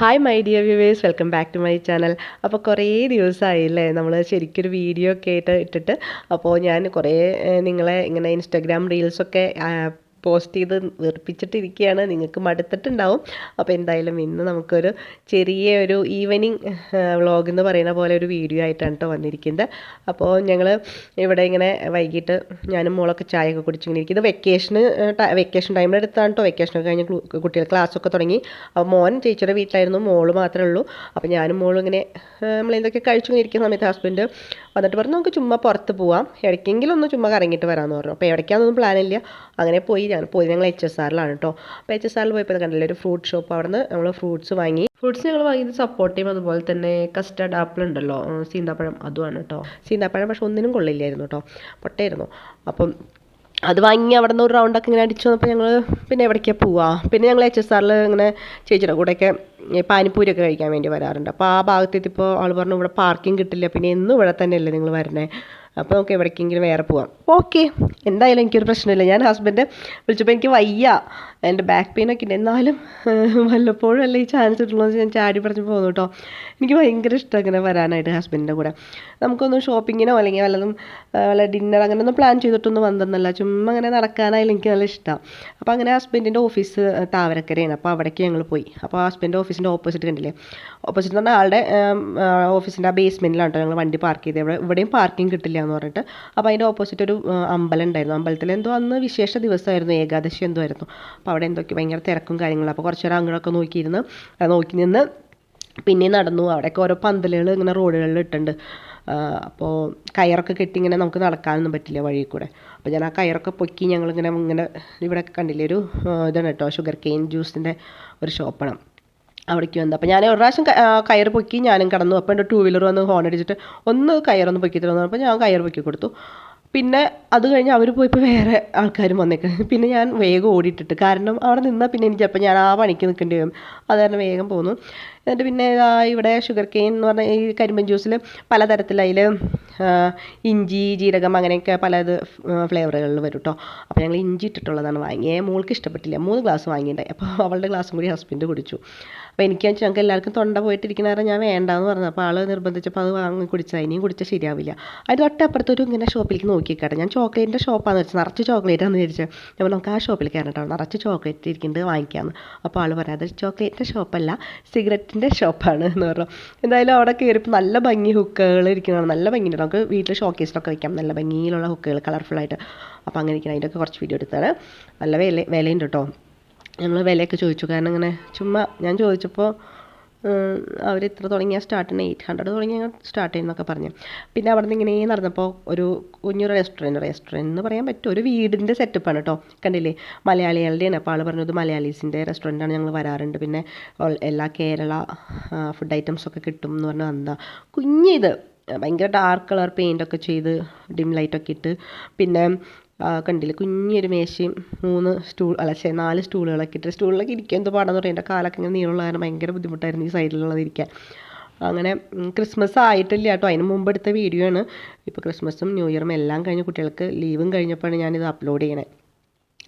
Hi my dear viewers welcome back to my channel അപ്പോൾ കുറേ ദിവസമായില്ലേ നമ്മൾ ശരിക്കൊരു വീഡിയോ ഒക്കെ ആയിട്ട് ഇട്ടിട്ട്. അപ്പോൾ ഞാൻ കുറേ നിങ്ങളെ ഇങ്ങനെ ഇൻസ്റ്റാഗ്രാം റീൽസൊക്കെ പോസ്റ്റ് ചെയ്ത് വെറുപ്പിച്ചിട്ടിരിക്കുകയാണ് നിങ്ങൾക്ക് മടുത്തിട്ടുണ്ടാവും അപ്പോൾ എന്തായാലും ഇന്ന് നമുക്കൊരു ചെറിയ ഒരു ഈവനിങ് വ്ളോഗ് എന്ന് പറയുന്ന പോലെ ഒരു വീഡിയോ ആയിട്ടാണ് കേട്ടോ വന്നിരിക്കുന്നത്. അപ്പോൾ ഞങ്ങൾ ഇവിടെ ഇങ്ങനെ വൈകിട്ട് ഞാനും മോളൊക്കെ ചായയൊക്കെ കുടിച്ചിങ്ങനെ ഇരിക്കുന്നത് വെക്കേഷന് വെക്കേഷൻ ടൈമിലെടുത്താണ് കേട്ടോ വെക്കേഷനൊക്കെ കഴിഞ്ഞ് കുട്ടികൾ ക്ലാസ്സൊക്കെ തുടങ്ങി. അപ്പോൾ മോൻ ചേച്ചിയുടെ വീട്ടിലായിരുന്നു. മോൾ മാത്രമേ ഉള്ളൂ. അപ്പോൾ ഞാനും മോളും ഇങ്ങനെ നമ്മൾ എന്തൊക്കെ കഴിച്ചു ഇരിക്കുന്ന സമയത്ത് ഹസ്ബൻഡ് വന്നിട്ട് പറഞ്ഞു നമുക്ക് ചുമ്മാ പുറത്ത് പോവാം. ഇടയ്ക്കെങ്കിലും ഒന്ന് ചുമ്മാ കറങ്ങിയിട്ട് വരാമെന്ന് പറഞ്ഞു. അപ്പോൾ എവിടേക്കാണെന്നൊന്നും പ്ലാനില്ല അങ്ങനെ പോയി ഞാൻ പോയി ഞങ്ങൾ എച്ച് എസ് ആറിലാണ് കേട്ടോ അപ്പോൾ എച്ച് എസ് ആറിൽ പോയപ്പോൾ കണ്ടില്ല? ഒരു ഫ്രൂട്ട് ഷോപ്പ് അവിടെ നിന്ന് നമ്മൾ ഫ്രൂട്ട്സ് വാങ്ങി. ഫ്രൂട്ട്സ് ഞങ്ങൾ വാങ്ങിയത് സപ്പോർട്ടയും അതുപോലെ തന്നെ കസ്റ്റർഡ് ആപ്പിൾ ഉണ്ടല്ലോ. സീന്താപ്പഴം അതുമാണ് കേട്ടോ സീന്താപ്പഴം പക്ഷെ ഒന്നിനും കൊള്ളില്ലായിരുന്നു കേട്ടോ പൊട്ടയായിരുന്നു അപ്പം അത് വാങ്ങി അവിടെ നിന്ന് ഒരു റൗണ്ടൊക്കെ ഇങ്ങനെ അടിച്ചു വന്നപ്പോൾ ഞങ്ങൾ പിന്നെ എവിടേക്കാണ് പോവുക പിന്നെ ഞങ്ങൾ എച്ച് എസ് ആറിൽ ഇങ്ങനെ ചേച്ചിയുടെ കൂടെയൊക്കെ പാനിപ്പൂരിയൊക്കെ കഴിക്കാൻ വേണ്ടി വരാറുണ്ട്. അപ്പോൾ ആ ഭാഗത്തെത്തിയപ്പോൾ ആൾ പറഞ്ഞു ഇവിടെ പാർക്കിംഗ് കിട്ടില്ല. പിന്നെ എന്നും ഇവിടെ തന്നെയല്ലേ നിങ്ങൾ വരണേ? അപ്പോൾ നമുക്ക് എവിടേക്കെങ്കിലും വേറെ പോവാം. ഓക്കെ എന്തായാലും എനിക്കൊരു പ്രശ്നമില്ല. ഞാൻ ഹസ്ബൻഡ് വിളിച്ചപ്പോൾ എനിക്ക് വയ്യ. എന്റെ ബാക്ക് പെയിൻ ഒക്കെ ഉണ്ട്. എന്നാലും വല്ലപ്പോഴും അല്ലേ ഈ ചാൻസ് കിട്ടുള്ളൂ ഞാൻ ചാടി പറഞ്ഞു പോകുന്നു കേട്ടോ. എനിക്ക് ഭയങ്കര ഇഷ്ടം അങ്ങനെ വരാനായിട്ട് ഹസ്ബൻഡിന്റെ കൂടെ. നമുക്കൊന്ന് ഷോപ്പിങ്ങിനോ അല്ലെങ്കിൽ വല്ലതും വല്ല ഡിന്നർ അങ്ങനെ അങ്ങനെയൊന്നും പ്ലാൻ ചെയ്തിട്ടൊന്നും വന്നതെന്നല്ല ചുമ്മാ അങ്ങനെ നടക്കാനായാലും എനിക്ക് നല്ല ഇഷ്ടമാണ് അപ്പോൾ അങ്ങനെ ഹസ്ബൻഡിന്റെ ഓഫീസ് താവരക്കരയാണ്. അപ്പോൾ അവിടേക്ക് ഞങ്ങൾ പോയി. അപ്പോൾ ഹസ്ബൻഡ് ഓഫീസിന്റെ ഓപ്പോസിറ്റ് കണ്ടില്ലേ? ഓപ്പോസിറ്റ് എന്ന് പറഞ്ഞാൽ ആളുടെ ഓഫീസിന്റെ ആ ബേസ്മെന്റിലാണ് കേട്ടോ ഞങ്ങൾ വണ്ടി പാർക്ക് ചെയ്തത്. ഇവിടെ ഇവിടെയും പാർക്കിംഗ് കിട്ടില്ല. എന്ന് പറഞ്ഞിട്ട്. അപ്പോൾ അതിന്റെ ഓപ്പോസിറ്റ് ഒരു അമ്പലം ഉണ്ടായിരുന്നു. അമ്പലത്തിൽ എന്തോ അന്ന് വിശേഷ ദിവസമായിരുന്നു. ഏകാദശി എന്തോ ആയിരുന്നു. അപ്പോൾ അവിടെ എന്തൊക്കെ ഭയങ്കര തിരക്കും കാര്യങ്ങളും. അപ്പോൾ കുറച്ച് നേരം അങ്ങോട്ടൊക്കെ നോക്കിയിരുന്ന് നോക്കി നിന്ന് പിന്നെ നടന്നു. അവിടെയൊക്കെ ഓരോ പന്തലുകൾ ഇങ്ങനെ റോഡുകളിൽ ഇട്ടുണ്ട് അപ്പോൾ കയറൊക്കെ കെട്ടി ഇങ്ങനെ നമുക്ക് നടക്കാനൊന്നും പറ്റില്ല വഴി കൂടെ. അപ്പോൾ ഞാൻ ആ കയറൊക്കെ പൊക്കി ഞങ്ങളിങ്ങനെ ഇങ്ങനെ ഇവിടെ കണ്ടില്ലേ? ഒരു ഇതാണ് കേട്ടോ ഷുഗർ കെയിൻ ജ്യൂസിന്റെ ഒരു ഷോപ്പാണ് അവിടേക്ക് വന്നത് അപ്പോൾ ഞാൻ ഒരു പ്രാവശ്യം കയർ പൊക്കി ഞാനും കടന്നു. അപ്പോൾ എന്റെ ടൂ വീലർ വന്ന് ഹോൺ അടിച്ചിട്ട് ഒന്ന് കയറൊന്ന് പൊക്കി തരുമെന്ന് പറഞ്ഞപ്പോൾ ഞാൻ കയർ പൊക്കി കൊടുത്തു. പിന്നെ അത് കഴിഞ്ഞ് അവർ പോയപ്പോൾ വേറെ ആൾക്കാരും വന്നേക്ക്. പിന്നെ ഞാൻ വേഗം ഓടിയിട്ടിട്ട് കാരണം അവിടെ നിന്നാൽ പിന്നെ എനിക്ക് അപ്പോൾ ഞാൻ ആ പണിക്ക് നിൽക്കേണ്ടി വരും. അത് കാരണം വേഗം പോന്നു. എന്നിട്ട് പിന്നെ ഇവിടെ ഷുഗർ കെയിൻ എന്ന് പറഞ്ഞ ഈ കരിമ്പൻ ജ്യൂസിൽ പലതരത്തിൽ അതിൽ ഇഞ്ചി ജീരകം അങ്ങനെയൊക്കെ പല ഇത് ഫ്ലേവറുകളിൽ വരും കേട്ടോ അപ്പോൾ ഞങ്ങൾ ഇഞ്ചി ഇട്ടിട്ടുള്ളതാണ് വാങ്ങിയത് മോൾക്ക് ഇഷ്ടപ്പെട്ടില്ല. മൂന്ന് ഗ്ലാസ് വാങ്ങിയിട്ടുണ്ടായി അപ്പോൾ അവളുടെ ഗ്ലാസ്സും കൂടി ഹസ്ബൻഡ് കുടിച്ചു. അപ്പോൾ എനിക്ക് വെച്ചാൽ ഞങ്ങൾക്ക് എല്ലാവർക്കും തൊണ്ട പോയിട്ടിരിക്കുന്ന കാരണം ഞാൻ വേണ്ടാന്ന് പറഞ്ഞു. അപ്പോൾ ആൾ നിർബന്ധിച്ചപ്പോൾ അത് വാങ്ങി കുടിച്ചത്. ഇനിയും കുടിച്ചാൽ ശരിയാവില്ല. അതിന് തൊട്ടപ്പുറത്തൊരു ഇങ്ങനെ ഷോപ്പിലേക്ക് നോക്കിക്കാട്ടെ ഞാൻ ചോക്ലേറ്റിന്റെ ഷോപ്പാന്ന് വെച്ചത് നിറച്ച് ചോക്ലേറ്റ് ആണെന്ന് വിചാരിച്ചത് അപ്പോൾ നമുക്ക് ആ ഷോപ്പിൽ കയറട്ടോ നിറച്ച് ചോക്ലേറ്റ് ഇരിക്കുന്നുണ്ട് വാങ്ങിക്കാമെന്ന് അപ്പോൾ ആൾ പറയാം അത് ചോക്ലേറ്റിന്റെ ഷോപ്പല്ല സിഗരറ്റിന്റെ ഷോപ്പാണ് എന്ന് പറഞ്ഞു. എന്തായാലും അവിടെ കയറിയപ്പോൾ നല്ല ഭംഗി ഹുക്കുകൾ ഇരിക്കുന്നതാണ് നല്ല ഭംഗിയുണ്ട്. നമുക്ക് വീട്ടിൽ ഷോക്കേസിലൊക്കെ വെക്കാം. നല്ല ഭംഗിയിലുള്ള ഹുക്കുകൾ കളർഫുള്ളായിട്ട് അപ്പോൾ അങ്ങനെ ഇരിക്കണം അതിന്റെയൊക്കെ കുറച്ച് വീഡിയോ എടുത്താണ് നല്ല വില വിലയുണ്ട് കേട്ടോ. ഞങ്ങൾ വിലയൊക്കെ ചോദിച്ചു. കാരണം ഇങ്ങനെ ചുമ്മാ ഞാൻ ചോദിച്ചപ്പോൾ അവർ ഇത്ര തുടങ്ങിയാൽ സ്റ്റാർട്ടിന് എയ്റ്റ് ഹൺഡ്രഡ് തുടങ്ങി സ്റ്റാർട്ട് ചെയ്യുന്നൊക്കെ പറഞ്ഞു. പിന്നെ അവിടെ നിന്ന് ഇങ്ങനെ നടന്നപ്പോൾ ഒരു കുഞ്ഞൊരു റെസ്റ്റോറന്റ് റെസ്റ്റോറന്റ് എന്ന് പറയാൻ പറ്റും. ഒരു വീടിന്റെ സെറ്റപ്പാണ് കേട്ടോ കണ്ടില്ലേ? മലയാളികളുടെയാണ്. അപ്പോൾ ആൾ പറഞ്ഞത് മലയാളീസിന്റെ റെസ്റ്റോറന്റാണ് ഞങ്ങൾ വരാറുണ്ട്. പിന്നെ എല്ലാ കേരള ഫുഡ് ഐറ്റംസൊക്കെ കിട്ടും എന്ന് പറഞ്ഞാൽ എന്താ കുഞ്ഞിത് ഭയങ്കര ഡാർക്ക് കളർ പെയിന്റൊക്കെ ചെയ്ത് ഡിം ലൈറ്റൊക്കെ ഇട്ട്. പിന്നെ കണ്ടില്ലേ? കുഞ്ഞൊരു മേശയും മൂന്ന് സ്റ്റൂൾ അല്ല ശേ നാല് സ്റ്റൂളുകളൊക്കെ ഇട്ട് സ്റ്റൂളിലൊക്കെ ഇരിക്കാൻ എന്തോ പാടാന്ന് പറയും. എന്റെ കാലൊക്കെ ഇങ്ങനെ നീളമുള്ള കാരണം ഭയങ്കര ബുദ്ധിമുട്ടായിരുന്നു ഈ സൈഡിലുള്ളത് ഇരിക്കാൻ. അങ്ങനെ ക്രിസ്മസ് ആയിട്ടില്ല കേട്ടോ. അതിന് മുമ്പ് എടുത്ത വീഡിയോ ആണ്. ഇപ്പോൾ ക്രിസ്മസും ന്യൂ ഇയറും എല്ലാം കഴിഞ്ഞ് കുട്ടികൾക്ക് ലീവും കഴിഞ്ഞപ്പോഴാണ് ഞാനിത് അപ്ലോഡ് ചെയ്യണേ.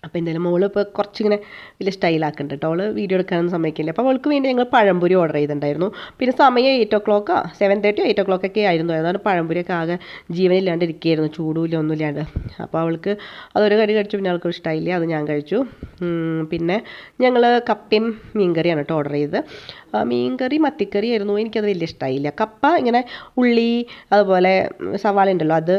അപ്പോൾ എന്തായാലും മോൾ ഇപ്പോൾ കുറച്ചിങ്ങനെ വലിയ സ്റ്റൈലാക്കുന്നുണ്ട് കേട്ടോ അവൾ വീഡിയോ എടുക്കാനൊന്നും സമ്മതിക്കില്ല. അപ്പോൾ അവൾക്ക് വേണ്ടി ഞങ്ങൾ പഴംപൊരി ഓർഡർ ചെയ്തിട്ടുണ്ടായിരുന്നു. പിന്നെ സമയം എയ്റ്റ് ഓ ക്ലോക്കാ seven thirty eight o'clock ഒക്കെ ആയിരുന്നു. അതാണ് പഴംപൊരിയൊക്കെ ആകെ ജീവനില്ലാണ്ട് ഇരിക്കുകയായിരുന്നു ചൂടുമില്ല ഒന്നുമില്ലാണ്ട്. അപ്പോൾ അവൾക്ക് അതൊരു കടി കഴിച്ചു പിന്നെ അവൾക്ക് ഇഷ്ടമായില്ല അത് ഞാൻ കഴിച്ചു. പിന്നെ ഞങ്ങൾ കപ്പയും മീൻകറിയാണ് കേട്ടോ ഓർഡർ ചെയ്തത്. മീൻകറി മത്തിക്കറി ആയിരുന്നു. എനിക്കത് വലിയ ഇഷ്ടമായില്ല കപ്പ ഇങ്ങനെ ഉള്ളി അതുപോലെ സവാള ഉണ്ടല്ലോ അത്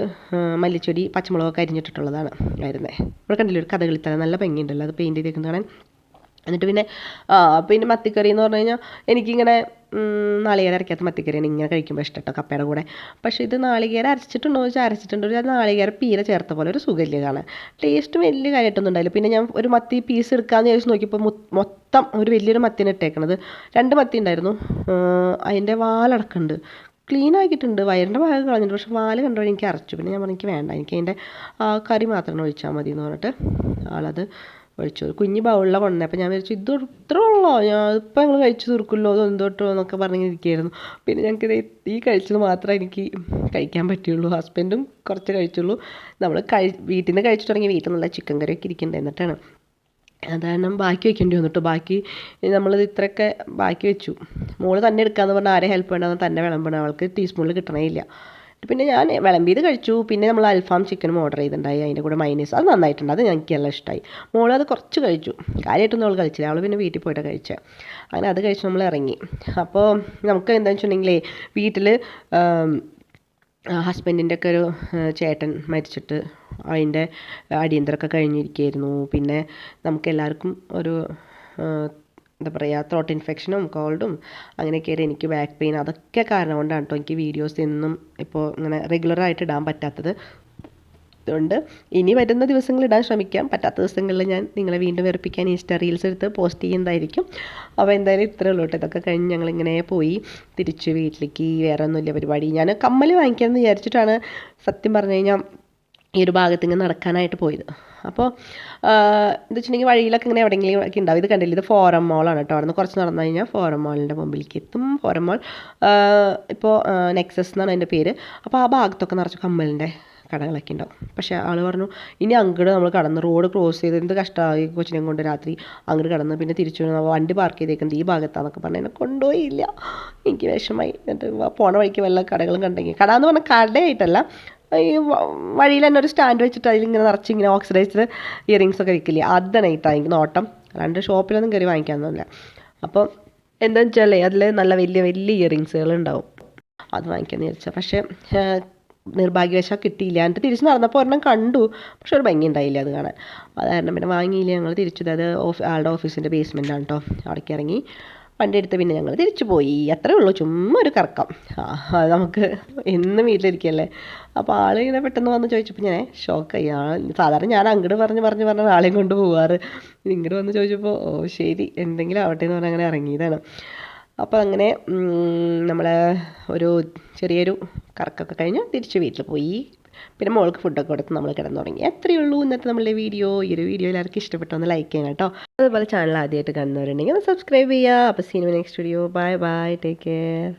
മല്ലിച്ചൊടി പച്ചമുളകൊക്കെ അരിഞ്ഞിട്ടിട്ടുള്ളതാണ് ആയിരുന്നേ. ഇവിടെ കണ്ടില്ലേ ഒരു കഥകളിത്തല നല്ല ഭംഗിയുണ്ടല്ലോ അത് പെയിന്റ് ചെയ്തേക്കുന്നത് കാണാൻ. എന്നിട്ട് പിന്നെ പിന്നെ മത്തിക്കറി എന്ന് പറഞ്ഞു കഴിഞ്ഞാൽ എനിക്കിങ്ങനെ നാളികേരം അരയ്ക്കാത്ത മത്തിക്കറിയാണ് ഇങ്ങനെ കഴിക്കുമ്പോൾ ഇഷ്ടം കേട്ടോ കപ്പയുടെ കൂടെ. പക്ഷേ ഇത് നാളികേരം അരച്ചിട്ടുണ്ടോ എന്ന് വെച്ചാൽ അരച്ചിട്ടുണ്ടോ. ഒരു നാളികേരം പീര ചേർത്ത പോലെ ഒരു സുഖമില്ല കാണാൻ. ടേസ്റ്റ് വലിയ കാര്യമായിട്ടൊന്നും ഉണ്ടായില്ല. പിന്നെ ഞാൻ ഒരു മത്തി പീസ് എടുക്കാമെന്ന് ചോദിച്ച് നോക്കിയപ്പോൾ മൊത്തം ഒരു വലിയൊരു മത്തിനെ ഇട്ടേക്കണത്. രണ്ട് മത്തി ഉണ്ടായിരുന്നു. അതിന്റെ വാലടക്കമുണ്ട് ക്ലീൻ ആക്കിയിട്ടുണ്ട്. വയറിന്റെ ഭാഗം കളഞ്ഞിട്ട് പക്ഷെ വാൽ കണ്ടപ്പോൾ എനിക്ക് അരച്ചു. പിന്നെ ഞാൻ പറഞ്ഞു എനിക്ക് വേണ്ട. എനിക്ക് അതിന്റെ കറി മാത്രം ഒഴിച്ചാൽ മതി എന്ന് പറഞ്ഞിട്ട് ആളത് ഒഴിച്ചു കുഞ്ഞ് ബൗളിലാണ് കൊണ്ടുവന്നത് അപ്പോൾ ഞാൻ വിചാരിച്ചു ഇത് ഇത്ര ഉള്ളോ? ഞാൻ ഇപ്പം ഞങ്ങൾ കഴിച്ചു തീർക്കുമല്ലോ? അത് എന്തോട്ടോ എന്നൊക്കെ പറഞ്ഞ് ഇരിക്കുകയായിരുന്നു പിന്നെ ഞങ്ങൾക്ക് ഈ കഴിച്ചത് മാത്രമേ എനിക്ക് കഴിക്കാൻ പറ്റുള്ളൂ. ഹസ്ബൻഡും കുറച്ച് കഴിച്ചുള്ളൂ. നമ്മൾ കഴി വീട്ടിൽ നിന്ന് കഴിച്ചു തുടങ്ങി. വീട്ടിൽ നല്ല ചിക്കൻ കറിയൊക്കെ ഇരിക്കുന്നുണ്ട്. എന്നിട്ടാണ് അത് കാരണം ബാക്കി വെക്കേണ്ടി വന്നിട്ട്. ബാക്കി നമ്മളിത് ഇത്രയൊക്കെ ബാക്കി വെച്ചു. മോൾ തന്നെ എടുക്കാന്ന് പറഞ്ഞാൽ ആരെ ഹെൽപ്പ് വേണ്ടെന്ന് തന്നെ വിളമ്പണം. അവൾക്ക് ടീസ്പൂണിൽ കിട്ടണേ ഇല്ല പിന്നെ ഞാൻ വിളമ്പിയത് കഴിച്ചു. പിന്നെ നമ്മൾ അൽഫാം ചിക്കനും ഓർഡർ ചെയ്തിട്ടുണ്ടായി. അതിന്റെ കൂടെ മൈനസ് അത് നന്നായിട്ടുണ്ട്. അത് ഞങ്ങൾക്ക് നല്ല ഇഷ്ടമായി മോൾ അത് കുറച്ച് കഴിച്ചു. കാര്യമായിട്ടൊന്നും അവൾ കഴിച്ചില്ല. അവൾ പിന്നെ വീട്ടിൽ പോയിട്ട് കഴിച്ചത് അങ്ങനെ അത് കഴിച്ച് നമ്മൾ ഇറങ്ങി. അപ്പോൾ നമുക്ക് എന്താണെന്ന് വെച്ചിട്ടുണ്ടെങ്കിലേ വീട്ടിൽ ഹസ്ബൻഡിന്റെ ഒക്കെ ഒരു ചേട്ടൻ മരിച്ചിട്ട് അതിന്റെ അടിയന്തരമൊക്കെ കഴിഞ്ഞിരിക്കുകയായിരുന്നു. പിന്നെ നമുക്ക് എല്ലാവർക്കും ഒരു എന്താ പറയുക ത്രോട്ട് ഇൻഫെക്ഷനും കോൾഡും അങ്ങനെയൊക്കെയായിട്ട് എനിക്ക് ബാക്ക് പെയിൻ അതൊക്കെ കാരണം കൊണ്ടാണ് കേട്ടോ എനിക്ക് വീഡിയോസ് എന്നും ഇപ്പോൾ ഇങ്ങനെ റെഗുലറായിട്ട് ഇടാൻ പറ്റാത്തത്. അതുകൊണ്ട് ഇനി വരുന്ന ദിവസങ്ങളിൽ ഇടാൻ ശ്രമിക്കാം. പറ്റാത്ത ദിവസങ്ങളിൽ ഞാൻ നിങ്ങളെ വീണ്ടും വെറുപ്പിക്കാൻ ഇൻസ്റ്റാ റീൽസ് എടുത്ത് പോസ്റ്റ് ചെയ്യുന്നതായിരിക്കും. അപ്പോൾ എന്തായാലും ഇത്രേ ഉള്ളൂ കേട്ടോ ഇതൊക്കെ കഴിഞ്ഞ് ഞങ്ങളിങ്ങനെ പോയി തിരിച്ച് വീട്ടിലേക്ക് വേറെ ഒന്നുമില്ല പരിപാടി. ഞാൻ കമ്മൽ വാങ്ങിക്കാമെന്ന് വിചാരിച്ചിട്ടാണ് സത്യം പറഞ്ഞു കഴിഞ്ഞാൽ ഈ ഒരു ഭാഗത്ത് ഇങ്ങനെ നടക്കാനായിട്ട് പോയത്. അപ്പോൾ എന്താ വെച്ചിട്ടുണ്ടെങ്കിൽ വഴിയിലൊക്കെ ഇങ്ങനെ എവിടെയെങ്കിലും ഒക്കെ ഉണ്ടാവും. ഇത് കണ്ടില്ല? ഇത് ഫോറം മോളാണ് കേട്ടോ. അവിടെ നിന്ന് കുറച്ച് നടന്നു കഴിഞ്ഞാൽ ഫോറം മോളിന്റെ മുമ്പിലേക്ക് എത്തും. ഫോറം മോൾ ഇപ്പോൾ നെക്സസ് എന്നാണ് അതിന്റെ പേര്. അപ്പോൾ ആ ഭാഗത്തൊക്കെ നിറച്ച് കമ്മലിന്റെ കടകളൊക്കെ ഉണ്ടാവും. പക്ഷേ ആൾ പറഞ്ഞു ഇനി അങ്ങോട്ട് നമ്മൾ കടന്ന് റോഡ് ക്രോസ് ചെയ്ത് എന്ത് കഷ്ടമായി കൊച്ചിനെ കൊണ്ട് രാത്രി അങ്ങോട്ട് കടന്ന് പിന്നെ തിരിച്ചു വണ്ടി പാർക്ക് ചെയ്തേക്കുന്നത് ഈ ഭാഗത്താണെന്നൊക്കെ പറഞ്ഞ് എന്നെ കൊണ്ടുപോയില്ല. എനിക്ക് വിഷമമായി എന്നിട്ട് പോണ വഴിക്ക് വല്ല കടകളും കണ്ടെങ്കിൽ. കട എന്ന് പറഞ്ഞാൽ കടയായിട്ടല്ല ഈ വഴിയിൽ തന്നെ ഒരു സ്റ്റാൻഡ് വെച്ചിട്ട് അതിലിങ്ങനെ നിറച്ച് ഇങ്ങനെ ഓക്സിഡൈസ്ഡ് ഇയറിങ്സ് ഒക്കെ വിൽക്കില്ലേ അതാണായിട്ടാണ് എനിക്ക് നോട്ടം അല്ലാണ്ട് ഷോപ്പിലൊന്നും കയറി വാങ്ങിക്കാനൊന്നുമില്ല. അപ്പോൾ എന്താണെന്ന് വെച്ചാലേ അതിൽ നല്ല വലിയ വലിയ ഇയറിങ്സുകൾ ഉണ്ടാവും. അത് വാങ്ങിക്കാമെന്ന് വിചാരിച്ചാൽ പക്ഷേ നിർഭാഗ്യവശാൽ കിട്ടിയില്ല. എന്നിട്ട് തിരിച്ച് നടന്നപ്പോൾ ഒരെണ്ണം കണ്ടു. പക്ഷെ ഒരു ഭംഗി ഉണ്ടായില്ല അത് കാണാൻ. അത് കാരണം പിന്നെ വാങ്ങിയില്ല. ഞങ്ങൾ തിരിച്ചത് അത് ഓഫ് ആളുടെ ഓഫീസിന്റെ ബേസ്മെന്റാണ് കേട്ടോ അവിടേക്ക് ഇറങ്ങി. വണ്ടി എടുത്ത് പിന്നെ ഞങ്ങൾ തിരിച്ചു പോയി. അത്രേ ഉള്ളൂ. ചുമ്മാ ഒരു കറക്കം. നമുക്ക് എന്നും വീട്ടിലിരിക്കല്ലേ? അപ്പോൾ ആൾ ഇങ്ങനെ പെട്ടെന്ന് വന്ന് ചോദിച്ചപ്പോൾ ഞാൻ ഷോക്കായി. ആ സാധാരണ ഞാൻ അങ്ങോട്ട് പറഞ്ഞ് പറഞ്ഞ് പറഞ്ഞ ആളെയും കൊണ്ട് പോവാറ്. ഇങ്ങോട്ട് വന്ന് ചോദിച്ചപ്പോൾ ഓ ശരി എന്തെങ്കിലും ആവട്ടെ എന്ന് പറഞ്ഞ് അങ്ങനെ ഇറങ്ങിയതാണ്. അപ്പോൾ അങ്ങനെ നമ്മൾ ഒരു ചെറിയൊരു കറക്കൊക്കെ കഴിഞ്ഞ് തിരിച്ച് വീട്ടിൽ പോയി. പിന്നെ മോൾക്ക് ഫുഡൊക്കെ കൊടുത്ത് നമ്മൾ കിടന്നു തുടങ്ങി അത്രയേ ഉള്ളൂ ഇന്നത്തെ നമ്മളുടെ വീഡിയോ ഈ ഒരു വീഡിയോ എല്ലാവർക്കും ഇഷ്ടപ്പെട്ടു ഒന്ന് ലൈക്ക് ചെയ്യാം കേട്ടോ. അതുപോലെ ചാനൽ ആദ്യമായിട്ട് കാണുന്നവരുണ്ടെങ്കിൽ ഒന്ന് സബ്സ്ക്രൈബ് ചെയ്യുക അപ്പോൾ see in my next video bye bye take care